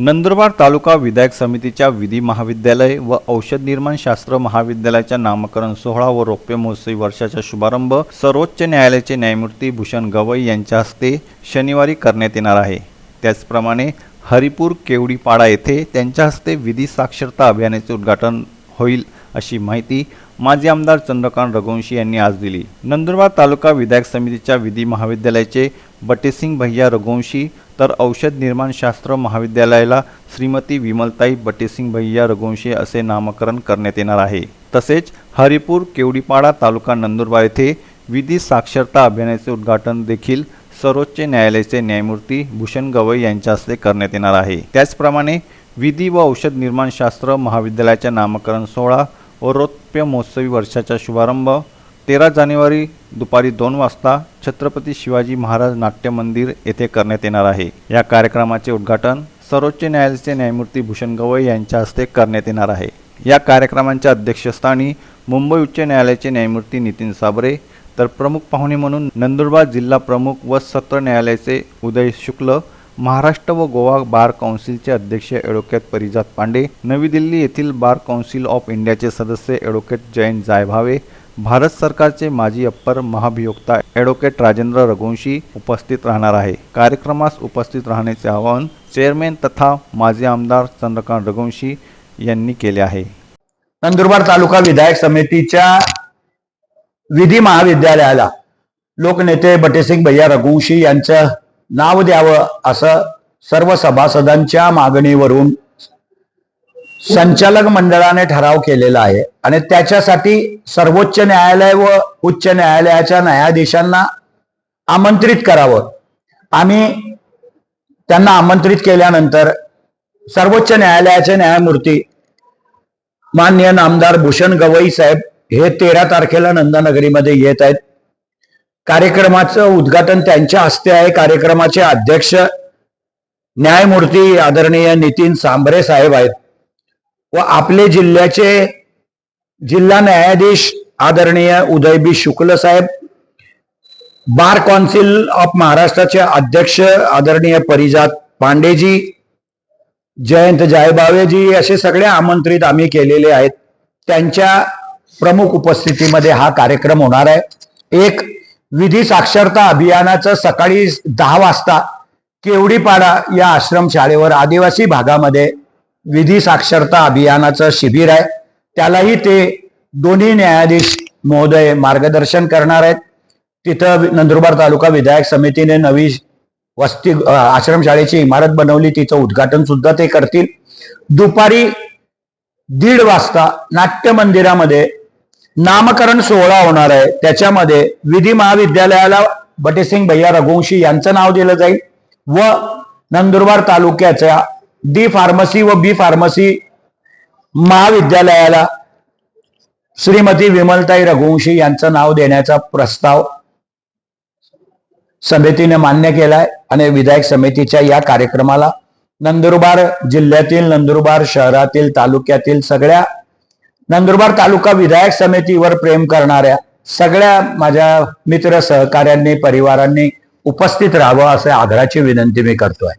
नंदुरबार तालुका विधायक समितीच्या विधी महाविद्यालय व औषध निर्माण शास्त्र महाविद्यालयाच्या नामकरण सोहळा व रौप्य महोत्सवी वर्षाचा शुभारंभ सर्वोच्च न्यायालयाचे न्यायमूर्ती भूषण गवई यांच्या हस्ते शनिवारी करण्यात येणार आहे. त्याचप्रमाणे हरिपूर केवडीपाडा येथे त्यांच्या हस्ते विधी साक्षरता अभियानाचे उद्घाटन होईल अशी माहिती माजी आमदार चंद्रकांत रघुवंशी यांनी आज दिली. नंदुरबार तालुका विधायक समितीच्या विधी महाविद्यालयाचे बटेसिंग भैया रघुवंशी तर औषध निर्माणशास्त्र महाविद्यालयाला श्रीमती विमलताई बटेसिंग भैया रघुवंशी असे नामकरण करण्यात येणार आहे. तसेच हरिपूर केवडीपाडा तालुका नंदुरबार येथे विधी साक्षरता अभियानाचे उद्घाटन देखील सर्वोच्च न्यायालयाचे न्यायमूर्ती भूषण गवई यांच्या हस्ते करण्यात येणार आहे. त्याचप्रमाणे विधी व औषध निर्माणशास्त्र महाविद्यालयाच्या नामकरण सोहळा व रौप्य महोत्सवी वर्षाचा शुभारंभ तेरा जानेवारी दुपारी दोन वाजता छत्रपती शिवाजी महाराज नाट्य मंदिर येथे करण्यात येणार आहे. या कार्यक्रमाचे उद्घाटन सर्वोच्च न्यायालयाचे न्यायमूर्ती भूषण गवई यांच्या हस्ते करण्यात येणार आहे. या कार्यक्रमांच्या अध्यक्षस्थानी मुंबई उच्च न्यायालयाचे न्यायमूर्ती नितीन साबरे तर प्रमुख पाहुणे म्हणून नंदुरबार जिल्हा प्रमुख व सत्र न्यायालयाचे उदय शुक्ल महाराष्ट्र व गोवा बार काउन्सिलचे अध्यक्ष ॲडव्होकेट परिजात पांडे नवी दिल्ली येथील बार काउन्सिल ऑफ इंडियाचे सदस्य ॲडव्होकेट जयंत जायभावे भारत सरकारचे माजी अप्पर महाभियोक्ता ॲडव्होकेट राजेंद्र रघुवंशी उपस्थित राहणार आहे. कार्यक्रमास उपस्थित राहण्याचे आवाहन चेअरमॅन तथा माजी आमदार चंद्रकांत रघुवंशी यांनी केले आहे. नंदुरबार तालुका विधायक समितीच्या विधी महाविद्यालयाला लोकनेते बटेसिंग भैया रघुवंशी यांचं नाव द्यावं असं सर्व सभासदांच्या मागणीवरून संचालक मंडळाने ठराव केलेला आहे आणि त्याच्यासाठी सर्वोच्च न्यायालय व उच्च न्यायालयाच्या न्यायाधीशांना आमंत्रित करावं. आम्ही त्यांना आमंत्रित केल्यानंतर सर्वोच्च न्यायालयाचे न्यायमूर्ती मान्य नामदार भूषण गवई साहेब हे तेरा तारखेला नंदानगरीमध्ये येत आहेत. कार्यक्रमाचं उद्घाटन त्यांच्या हस्ते आहे. कार्यक्रमाचे अध्यक्ष न्यायमूर्ती आदरणीय नितीन सांबरे साहेब आहेत. व आपले जिल्ह्याचे जिल्हा न्यायाधीश आदरणीय उदयबी शुक्ल साहेब बार कौन्सिल ऑफ महाराष्ट्राचे अध्यक्ष आदरणीय परिजात पांडेजी जयंत जायबावेजी असे सगळे आमंत्रित आम्ही केलेले आहेत. त्यांच्या प्रमुख उपस्थितीमध्ये हा कार्यक्रम होणार आहे. एक विधी साक्षरता अभियानाचं सकाळी दहा वाजता केवडीपाडा या आश्रमशाळेवर आदिवासी भागामध्ये विधी साक्षरता अभियानाचं शिबिर आहे. त्यालाही ते दोन्ही न्यायाधीश महोदय मार्गदर्शन करणार आहेत. तिथं नंदुरबार तालुका विधायक समितीने नवी वस्ती आश्रमशाळेची इमारत बनवली. तिचं उद्घाटन सुद्धा ते करतील. दुपारी दीड वाजता नाट्य मंदिरामध्ये नामकरण सोहळा होणार आहे. त्याच्यामध्ये विधी महाविद्यालयाला बटेसिंग भैया रघुवंशी यांचं नाव दिलं जाईल व नंदुरबार तालुक्याच्या डी फार्मसी व बी फार्मसी महाविद्यालयाला श्रीमती विमलताई रघुवंशी यांचं नाव देण्याचा प्रस्ताव समितीने मान्य केलाय आणि विधायक समितीच्या या कार्यक्रमाला नंदुरबार जिल्ह्यातील नंदुरबार शहरातील तालुक्यातील सगळ्या नंदुरबार तालुका विधायक समितीवर प्रेम करणाऱ्या सगळ्या माझ्या मित्र सहकाऱ्यांनी परिवारांनी उपस्थित राहावं असं आग्रहाची विनंती मी करतोय.